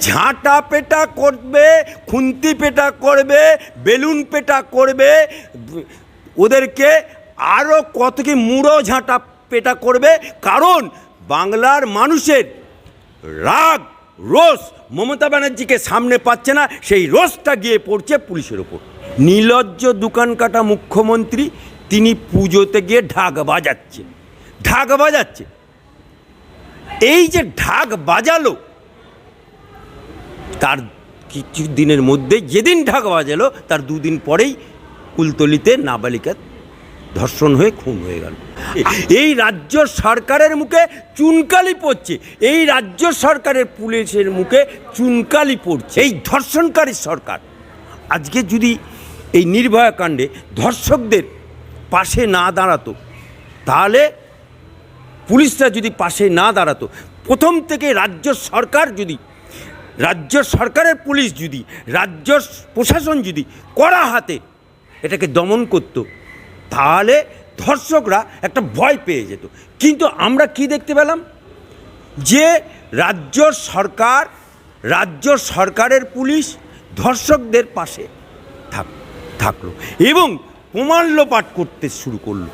ঝাঁটা পেটা করবে, খুন্তি পেটা করবে, বেলুন পেটা করবে, ওদেরকে আরও কত কি মুড়ো ঝাঁটা পেটা করবে। কারণ বাংলার মানুষের রাগ, রোষ মমতা ব্যানার্জিকে সামনে পাচ্ছে না, সেই রোষটা গিয়ে পড়ছে পুলিশের ওপর। নীলজ্জ দোকান কাটা মুখ্যমন্ত্রী, তিনি পুজোতে গিয়ে ঢাক বাজাচ্ছে ঢাক বাজাচ্ছে। এই যে ঢাক বাজালো তার কিছু দিনের মধ্যে যেদিন ঢাক বাজালো তার দুদিন পরেই কুলতলিতে নাবালিকা ধর্ষণ হয়ে খুন হয়ে গেল। এই রাজ্য সরকারের মুখে চুনকালি পড়ছে। এই রাজ্য সরকারের পুলিশের মুখে চুনকালি পড়ছে। এই ধর্ষণকারী সরকার। আজকে যদি এই নির্ভয়া কাণ্ডে ধর্ষকদের পাশে না দাঁড়াতো, তাহলে পুলিশরা যদি পাশে না দাঁড়াতো, প্রথম থেকে রাজ্য সরকার যদি রাজ্য সরকারের পুলিশ যদি, রাজ্য প্রশাসন যদি কড়া হাতে এটাকে দমন করতো, তাহলে ধর্ষকরা একটা ভয় পেয়ে যেত। কিন্তু আমরা কি দেখতে পেলাম? যে রাজ্য সরকার, রাজ্য সরকারের পুলিশ ধর্ষকদের পাশে থাক, থাকল এবং প্রমাণ লোপাট করতে শুরু করল।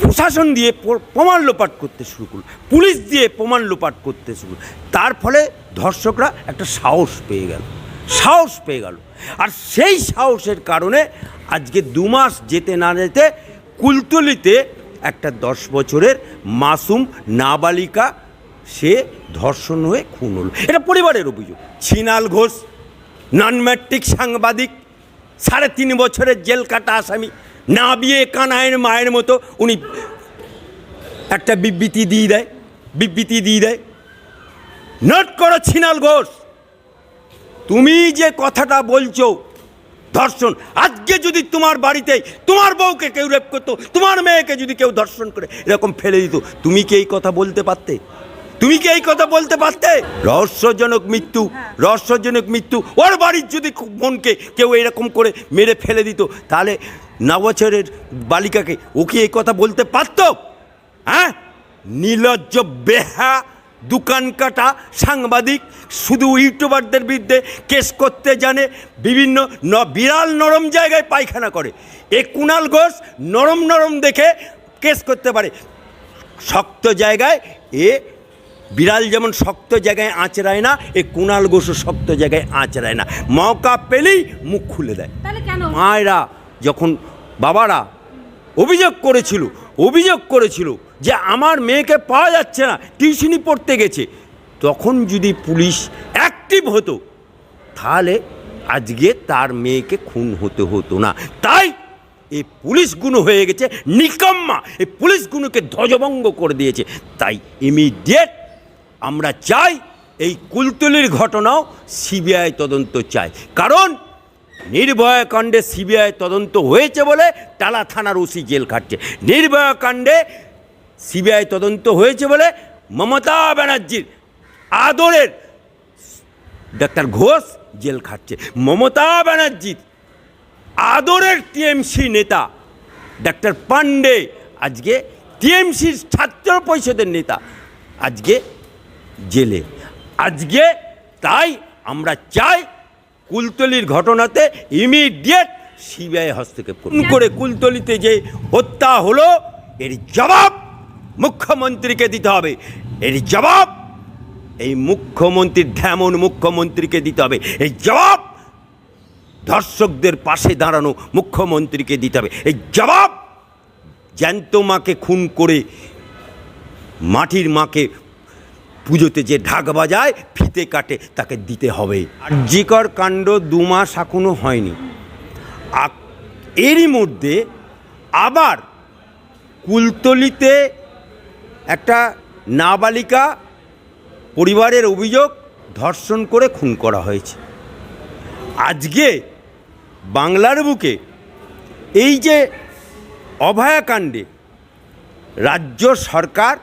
প্রশাসন দিয়ে প্রমাণ লোপাট করতে শুরু করল। পুলিশ দিয়ে প্রমাণ লোপাট করতে শুরু তার ফলে ধর্ষকরা একটা সাহস পেয়ে গেল। সাহস পেয়ে গেল। আর সেই সাহসের কারণে আজকে দু মাস যেতে না যেতে কুলতলিতে একটা দশ বছরের মাসুম নাবালিকা সে ধর্ষণ হয়ে খুন হলো। এটা পরিবারের অভিযোগ। ছিনাল ঘোষ নন ম্যাট্রিক সাংবাদিক, সাড়ে তিন বছরের জেল কাটা আসামি। না বিয়ে কানায়ের মায়ের মতো উনি একটা বিবৃতি দিয়ে দেয়, বিবৃতি দিয়ে দেয়, নোট করো ছিনাল ঘোষ, তুমি যে কথাটা বলছো, ধর্ষণ, আজকে যদি তোমার বাড়িতে তোমার বউকে কেউ রেপ করতো, তোমার মেয়েকে যদি কেউ ধর্ষণ করে, এরকম ফেলে দিত, তুমি কি এই কথা বলতে পারতে? তুমি কি এই কথা বলতে পারতে? রহস্যজনক মৃত্যু রহস্যজনক মৃত্যু। ওর বাড়ির যদি খুব বোনকে কেউ এরকম করে মেরে ফেলে দিত তাহলে ন বছরের বালিকাকে ও কি এই কথা বলতে পারতো? হ্যাঁ? নির্লজ্জ বেহা দোকান কাটা সাংবাদিক শুধু ইউটিউবারদের বিরুদ্ধে কেস করতে জানে বিভিন্ন ন বিরাল নরম জায়গায় পায়খানা করে। এ কুণাল ঘোষ নরম নরম দেখে কেস করতে পারে। শক্ত জায়গায় এ বিড়াল যেমন শক্ত জায়গায় আঁচড়ায় না এ কুণাল ঘোষও শক্ত জায়গায় আঁচড়ায় না। মৌকা পেলেই মুখ খুলে দেয়। মায়েরা যখন বাবারা অভিযোগ করেছিল অভিযোগ করেছিল যে আমার মেয়েকে পাওয়া যাচ্ছে না টিউশনি পড়তে গেছে তখন যদি পুলিশ অ্যাক্টিভ হতো তাহলে আজকে তার মেয়েকে খুন হতে হতো না। তাই এই পুলিশগুলো হয়ে গেছে নিকম্মা এই পুলিশগুলোকে ধ্বজভঙ্গ করে দিয়েছে। তাই ইমিডিয়েট আমরা চাই এই কুলতলির ঘটনাও সিবিআই তদন্ত চাই কারণ নির্ভয়া কাণ্ডে সিবিআই তদন্ত হয়েছে বলে টালা থানার ওসি জেল খাটছে। নির্ভয়া কাণ্ডে সিবিআই তদন্ত হয়েছে বলে মমতা ব্যানার্জির আদরের ডাক্তার ঘোষ জেল খাটছে। মমতা ব্যানার্জির আদরের টিএমসি নেতা ডাক্তার পান্ডে আজকে টিএমসির ছাত্র পরিষদের নেতা, আজকে জেলে। আজকে তাই আমরা চাই কুলতলির ঘটনাতে ইমিডিয়েট সিবিআই হস্তক্ষেপ করুন। করে কুলতলিতে যে হত্যা হলো এর জবাব মুখ্যমন্ত্রীকে দিতে হবে। এর জবাব এই মুখ্যমন্ত্রীর ঢেমন মুখ্যমন্ত্রীকে দিতে হবে। এই জবাব ধর্ষকদের পাশে দাঁড়ানো মুখ্যমন্ত্রীকে দিতে হবে। এই জবাব জ্যান্ত মাকে খুন করে মাটির মাকে পুজোতে যে ঢাক বাজায়, ফিতে কাটে, তাকে দিতে হবে। আর্যিকর কাণ্ড দু মাস এখনও হয়নি। এরই মধ্যে আবার কুলতলিতে একটা নাবালিকা পরিবারের অভিযোগ ধর্ষণ করে খুন করা হয়েছে। আজকে বাংলার বুকে এই যে অভয়াকাণ্ডে রাজ্য সরকার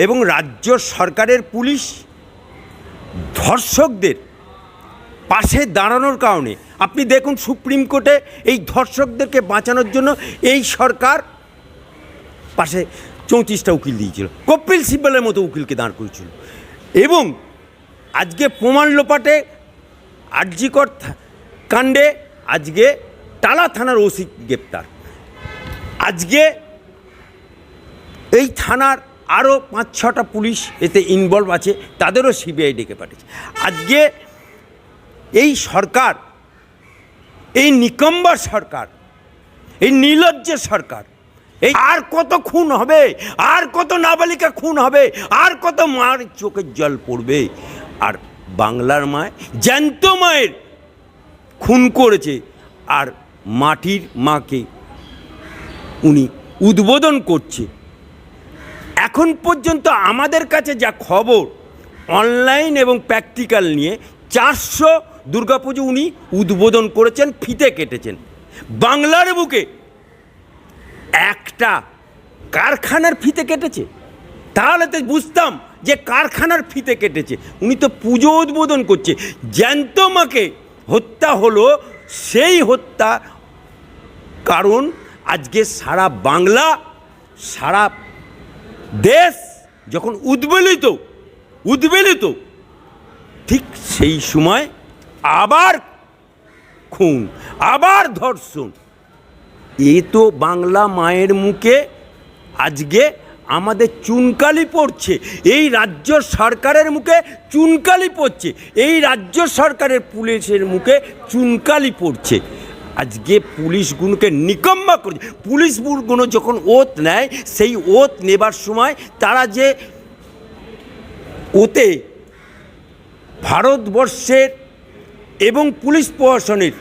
এবং রাজ্য সরকারের পুলিশ ধর্ষকদের পাশে দাঁড়ানোর কারণে, আপনি দেখুন সুপ্রিম কোর্টে এই ধর্ষকদেরকে বাঁচানোর জন্য এই সরকার পাশে চৌত্রিশটা উকিল দিয়েছিল, কপিল সিব্বলের মতো উকিলকে দাঁড় করেছিল। এবং আজকে প্রমাণ লোপাটে আরজিকর থা- কাণ্ডে আজকে টালা থানার ওসি গ্রেপ্তার। আজকে এই থানার আরও পাঁচ ছটা পুলিশ এতে ইনভলভ আছে, তাদেরও সিবিআই ডেকে পাঠিয়েছে। আজকে এই সরকার, এই নিকম্বর সরকার, এই নির্লজ্জ সরকার, এই আর কত খুন হবে, আর কত নাবালিকা খুন হবে, আর কত মার চোখের জল পড়বে। আর বাংলার মায়, জ্যান্ত মায়ের খুন করেছে, আর মাটির মাকে উনি উদ্বোধন করছে। এখন পর্যন্ত আমাদের কাছে যা খবর অনলাইন এবং প্র্যাকটিক্যাল নিয়ে চারশো দুর্গাপুজো উনি উদ্বোধন করেছেন, ফিতে কেটেছেন। বাংলার বুকে একটা কারখানার ফিতে কেটেছে। তাহলে তো বুঝতাম যে কারখানার ফিতে কেটেছে। উনি তো পুজো উদ্বোধন করছে। জ্যান্ত মাকে হত্যা হলো, সেই হত্যা কারণ আজকে সারা বাংলা, সারা দেশ যখন উদ্বেলিত উদ্বেলিত, ঠিক সেই সময় আবার খুন, আবার ধর্ষণ। এ তো বাংলা মায়ের মুখে আজকে আমাদের চুনকালি পড়ছে, এই রাজ্য সরকারের মুখে চুনকালি পড়ছে, এই রাজ্য সরকারের পুলিশের মুখে চুনকালি পড়ছে। আজকে পুলিশগুলোকে নিকম্মা করছে পুলিশগুলো যখন ওত নেয়, সেই ওত নেবার সময় তারা যে ওতে ভারতবর্ষের এবং পুলিশ প্রশাসনের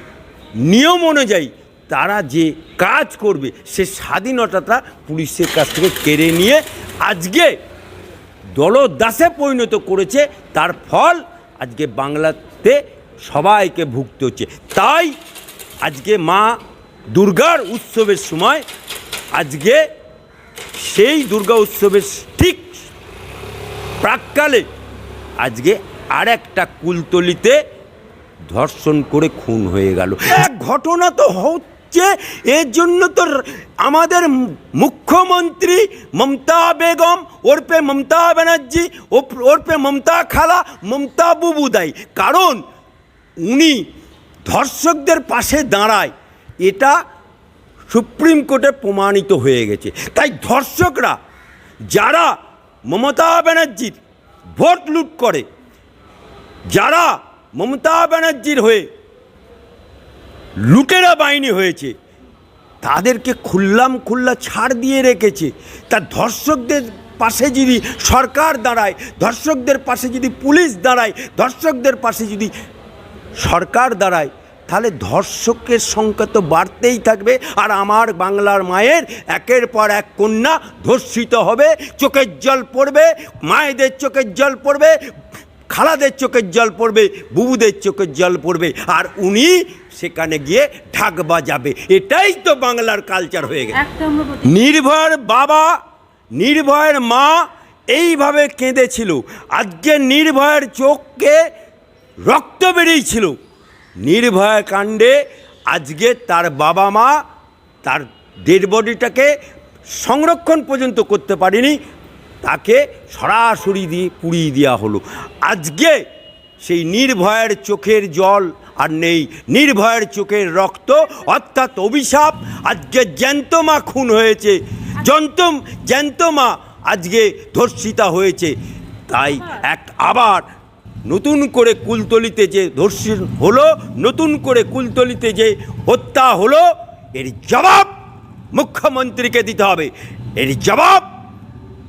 নিয়ম অনুযায়ী তারা যে কাজ করবে, সে স্বাধীনতাটা পুলিশের কাছ থেকে কেড়ে নিয়ে আজকে দলদাসে পরিণত করেছে। তার ফল আজকে বাংলাতে সবাইকে ভুগতে হচ্ছে। তাই আজকে মা দুর্গার উৎসবের সময়, আজকে সেই দুর্গা উৎসবের ঠিক প্রাককালে আজকে আর একটা কুলতলিতে ধর্ষণ করে খুন হয়ে গেল। এক ঘটনা তো হচ্ছে, এর জন্য তো আমাদের মুখ্যমন্ত্রী মমতা বেগম ওরপে মমতা ব্যানার্জি ওরপে মমতা খালা, মমতা বুবু দায়ী কারণ উনি ধর্ষকদের পাশে দাঁড়ায়, এটা সুপ্রিম কোর্টে প্রমাণিত হয়ে গেছে। তাই ধর্ষকরা, যারা মমতা ব্যানার্জির ভোট লুট করে, যারা মমতা ব্যানার্জির হয়ে লুটেরা বাহিনী হয়েছে, তাদেরকে খুল্লাম খুল্লা ছাড় দিয়ে রেখেছে। তা ধর্ষকদের পাশে যদি সরকার দাঁড়ায়, ধর্ষকদের পাশে যদি পুলিশ দাঁড়ায়, ধর্ষকদের পাশে যদি সরকার দাঁড়ায় তাহলে ধর্ষকের সংখ্যা তো বাড়তেই থাকবে। আর আমার বাংলার মায়ের একের পর এক কন্যা ধর্ষিত হবে চোখের জল পড়বে মায়েদের চোখের জল পড়বে খালাদের চোখের জল পড়বে বুবুদের চোখের জল পড়বে আর উনি সেখানে গিয়ে ঢাক বাজাবে। এটাই তো বাংলার কালচার হয়ে গেছে। নির্ভয়ের বাবা নির্ভয়ের মা এইভাবে কেঁদেছিল। আজকে নির্ভয়ের চোখকে রক্ত বেরিয়েছিল। নির্ভয়া কাণ্ডে আজকে তার বাবা মা তার ডেড বডিটাকে সংরক্ষণ পর্যন্ত করতে পারেনি। তাকে সরাসরি দিয়ে পুড়িয়ে দেওয়া হলো। আজকে সেই নির্ভয়ের চোখের জল আর নেই। নির্ভয়ের চোখের রক্ত অর্থাৎ অভিশাপ আজকে জ্যান্ত মা খুন হয়েছে। জন্তম জ্যান্ত মা আজকে ধর্ষিতা হয়েছে। তাই এক আবার নতুন করে কুলতলিতে যে ধর্ষণ হলো, নতুন করে কুলতলিতে যে হত্যা হলো, এর জবাব মুখ্যমন্ত্রীকে দিতে হবে। এর জবাব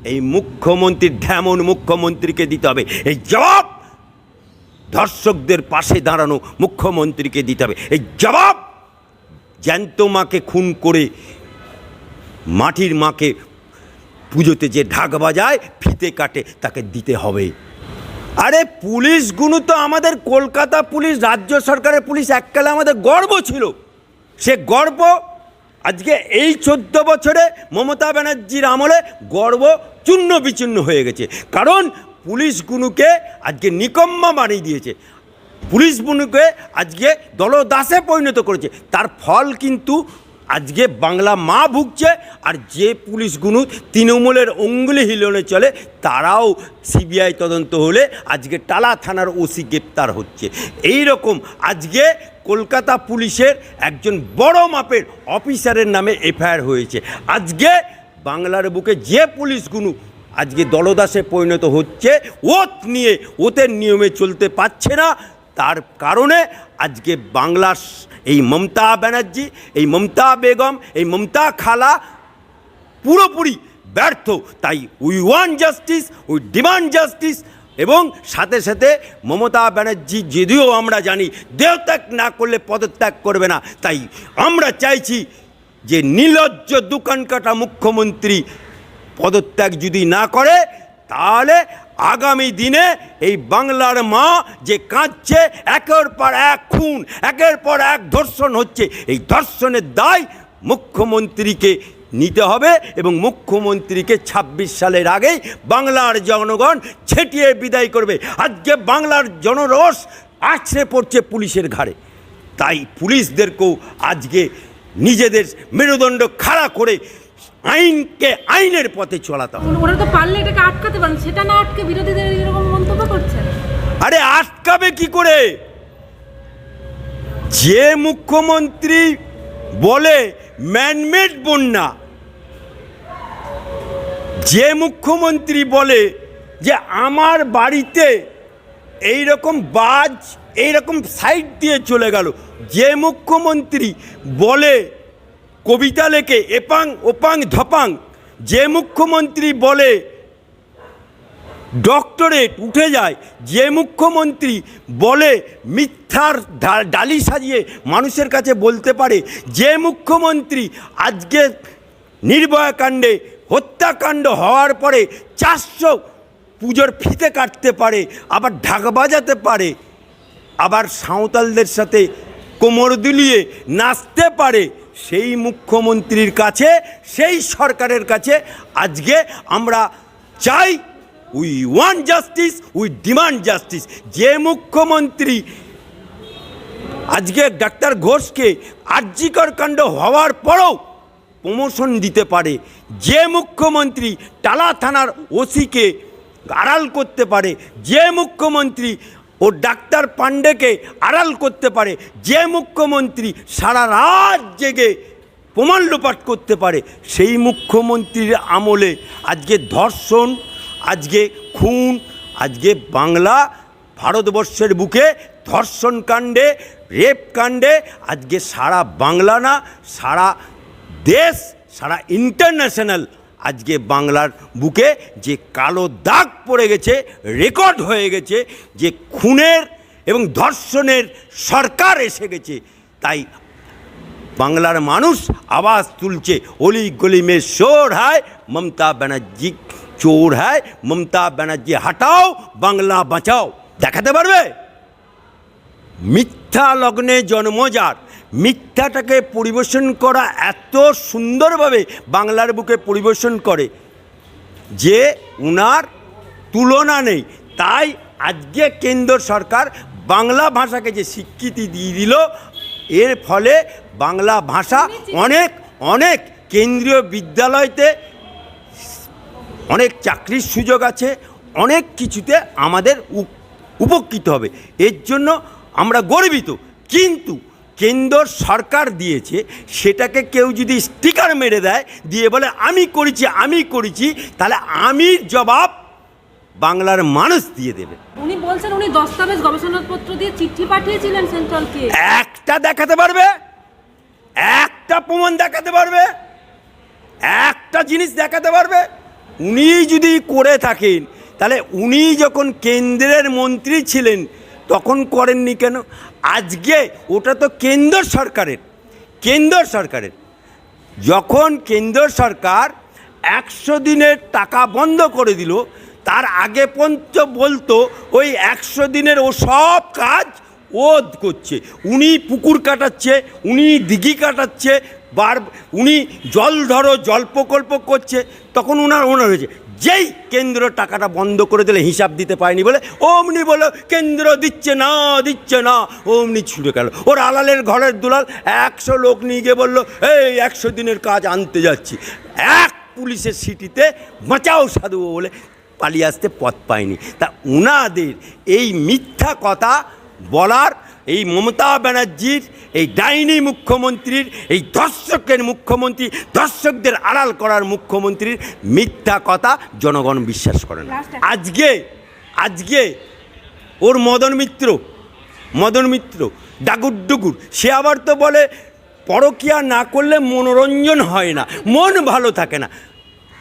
এই মুখ্যমন্ত্রীর ঢেমন মুখ্যমন্ত্রীকে দিতে হবে। এই জবাব ধর্ষকদের পাশে দাঁড়ানো মুখ্যমন্ত্রীকে দিতে হবে। এই জবাব জ্যান্ত মাকে খুন করে মাটির মাকে পুজোতে যে ঢাক বাজায়, ফিতে কাটে, তাকে দিতে হবে। আরে পুলিশগুলো তো আমাদের কলকাতা পুলিশ, রাজ্য সরকারের পুলিশ, এককালে আমাদের গর্ব ছিল। সে গর্ব আজকে এই চোদ্দ বছরে মমতা ব্যানার্জির আমলে গর্ব চূর্ণ বিচূর্ণ হয়ে গেছে। কারণ পুলিশগুলোকে আজকে নিকম্মা বানিয়ে দিয়েছে। পুলিশগুলোকে আজকে দলদাসে পরিণত করেছে। তার ফল কিন্তু আজকে বাংলা মা ভুগছে, আর যে পুলিশগুলো তৃণমূলের অঙ্গুলি হিলনে চলে, তারাও সিবিআই তদন্ত হলে আজকে টালা থানার ওসি গ্রেপ্তার হচ্ছে। এই রকম আজকে কলকাতা পুলিশের একজন বড় মাপের অফিসারের নামে এফআইআর হয়েছে। আজকে বাংলার বুকে যে পুলিশগুলো আজকে দলদাসে পরিণত হচ্ছে, ওত নিয়ে, ওতের নিয়মে চলতে পারছে না। তার কারণে আজকে বাংলার এই মমতা ব্যানার্জি, এই মমতা বেগম, এই মমতা খালা পুরোপুরি ব্যর্থ। তাই we want justice, we demand justice এবং সাথে সাথে মমতা ব্যানার্জি যদিও আমরা জানি দেহত্যাগ না করলে পদত্যাগ করবে না, তাই আমরা চাইছি যে নির্লজ্জ দোকান কাটা মুখ্যমন্ত্রী পদত্যাগ যদি না করে, তাহলে আগামী দিনে এই বাংলার মা যে কাঁদছে, একের পর এক খুন, একের পর এক ধর্ষণ হচ্ছে, এই ধর্ষণের দায় মুখ্যমন্ত্রীকে নিতে হবে এবং মুখ্যমন্ত্রীকে ২৬ সালের আগেই বাংলার জনগণ ছেটিয়ে বিদায় করবে। আজকে বাংলার জনরোষ আছড়ে পড়ছে পুলিশের ঘাড়ে। তাই পুলিশদেরকেও আজকে নিজেদের মেরুদণ্ড খাড়া করে আইনকে আইনের পথে চলাতে হবে। ওরা তো পারলে এটাকে আটকাতে পারেন সেটা না আটকে বিরোধীদের এরকম মন্তব্য করছেন আরে আটকাবে কি করে? যে মুখ্যমন্ত্রী বলে ম্যানমেড বন্যা যে মুখ্যমন্ত্রী বলে যে আমার বাড়িতে এই রকম বাজ এই রকম সাইড দিয়ে চলে গেল যে মুখ্যমন্ত্রী বলে কবিতা লেখে, এপাং, ওপাং, ধপাং। যে মুখ্যমন্ত্রী বলে ডক্টরেট উঠে যায়, যে মুখ্যমন্ত্রী বলে মিথ্যার ডালি সাজিয়ে মানুষের কাছে বলতে পারে, যে মুখ্যমন্ত্রী আজকে নির্ভয়া কাণ্ডে, হত্যাকাণ্ড হওয়ার পরে চারশো পুজোর ফিতে কাটতে পারে, আবার ঢাক বাজাতে পারে, আবার সাঁওতালদের সাথে কোমর দুলিয়ে নাচতে পারে সেই মুখ্যমন্ত্রীর কাছে, সেই সরকারের কাছে আজকে আমরা চাই we want justice we demand justice যে মুখ্যমন্ত্রী আজকে ডাক্তার ঘোষকে আর্যিকর কাণ্ড হওয়ার পরও প্রমোশন দিতে পারে, যে মুখ্যমন্ত্রী টালা থানার ওসিকে আড়াল করতে পারে, যে মুখ্যমন্ত্রী ও ডাক্তার পাণ্ডেকে আড়াল করতে পারে, যে মুখ্যমন্ত্রী সারা রাত জেগে প্রমাণ লোপাট করতে পারে, সেই মুখ্যমন্ত্রীর আমলে আজকে ধর্ষণ, আজকে খুন, আজকে বাংলা ভারতবর্ষের বুকে ধর্ষণ কাণ্ডে, রেপ কাণ্ডে, আজকে সারা বাংলা না, সারা দেশ, সারা ইন্টারন্যাশনাল আজকে বাংলার বুকে যে কালো দাগ পড়ে গেছে, রেকর্ড হয়ে গেছে, যে খুনের এবং ধর্ষণের সরকার এসে গেছে, তাই বাংলার মানুষ আওয়াজ তুলছে, অলি গলি মে শোর হায়, মমতা ব্যানার্জি চোর হায়, মমতা ব্যানার্জি হাটাও, বাংলা বাঁচাও। দেখাতে পারবে? মিথ্যা লগ্নে জন্মজার মিথ্যাটাকে পরিবেশন করা এত সুন্দরভাবে বাংলার বুকে পরিবেশন করে যে উনার তুলনা নেই। তাই আজকে কেন্দ্র সরকার বাংলা ভাষাকে যে স্বীকৃতি দিয়ে দিল, এর ফলে বাংলা ভাষা অনেক অনেক কেন্দ্রীয় বিদ্যালয়তে অনেক চাকরির সুযোগ আছে, অনেক কিছুতে আমাদের উপ- উপকৃত হবে। এর জন্য আমরা গর্বিত। কিন্তু কেন্দ্র সরকার দিয়েছে সেটাকে কেউ যদি স্টিকার মেরে দেয় দিয়ে বলে আমি করেছি আমি করেছি তাহলে আমির জবাব বাংলার মানুষ দিয়ে দেবে। উনি বলছেন উনি দস্তাবেজ গবেষণাপত্র দিয়ে চিঠি পাঠিয়েছিলেন সেন্ট্রালকে। একটা দেখাতে পারবে? একটা প্রমাণ দেখাতে পারবে? একটা জিনিস দেখাতে পারবে? উনি যদি করে থাকেন তাহলে উনি যখন কেন্দ্রের মন্ত্রী ছিলেন তখন করেননি কেন? আজকে ওটা তো কেন্দ্র সরকারের কেন্দ্র সরকারের। যখন কেন্দ্র সরকার একশো দিনের টাকা বন্ধ করে দিল, তার আগে পর্যন্ত বলতো, ওই একশো দিনের ও সব কাজ ও করছে। উনি পুকুর কাটাচ্ছে, উনি দিঘি কাটাচ্ছে, বার, উনি জল ধরো, জল প্রকল্প করছে, তখন ওনার ওনার হয়েছে যেই কেন্দ্র টাকাটা বন্ধ করে দিলে হিসাব দিতে পারেনি বলে অমনি বলো, কেন্দ্র দিচ্ছে না দিচ্ছে না। অমনি ছুটে গেল। ওর আলালের ঘরের দুলাল একশো লোক নিয়ে গিয়ে বলল, এই একশো দিনের কাজ আনতে যাচ্ছি। এক পুলিশের সিটিতে বাঁচাও সাধু বলে পালিয়ে আসতে পথ পায়নি। তা উনাদের এই মিথ্যা কথা বলার এই মমতা ব্যানার্জির এই ডাইনি মুখ্যমন্ত্রীর এই দর্শকের মুখ্যমন্ত্রী দর্শকদের আড়াল করার মুখ্যমন্ত্রীর মিথ্যা কথা জনগণ বিশ্বাস করে না। আজকে আজকে ওর মদন মিত্র মদন মিত্র ডাগুর ডুগুর সে আবার তো বলে পরকিয়া না করলে মনোরঞ্জন হয় না মন ভালো থাকে না।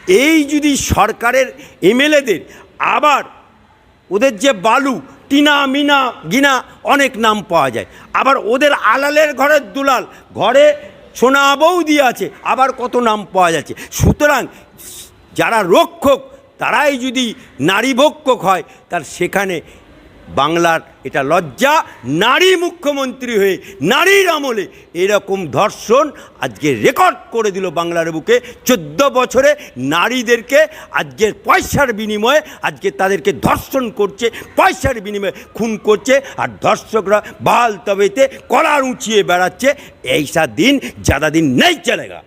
এই যদি সরকারের এমএলএদের আবার ওদের যে বালু টিনা, মিনা, গিনা অনেক নাম পাওয়া যায়। আবার ওদের আলালের ঘরের দুলাল, ঘরে সোনা বৌদি আছে, আবার কত নাম পাওয়া যাচ্ছে। সুতরাং যারা রক্ষক, তারাই যদি নারী ভক্ষক হয়, তার সেখানে বাংলার এটা লজ্জা, নারী মুখ্যমন্ত্রী হয়ে, নারীর আমলে এরকম ধর্ষণ আজকে রেকর্ড করে দিল বাংলার বুকে। চোদ্দ বছরে নারীদেরকে আজকের পয়সার বিনিময়ে, আজকে তাদেরকে ধর্ষণ করছে, পয়সার বিনিময়ে খুন করছে, আর ধর্ষকরা বাল তবেতে কলার উঁচিয়ে বেড়াচ্ছে। এইসা দিন, যাদা দিন নেই চলেগা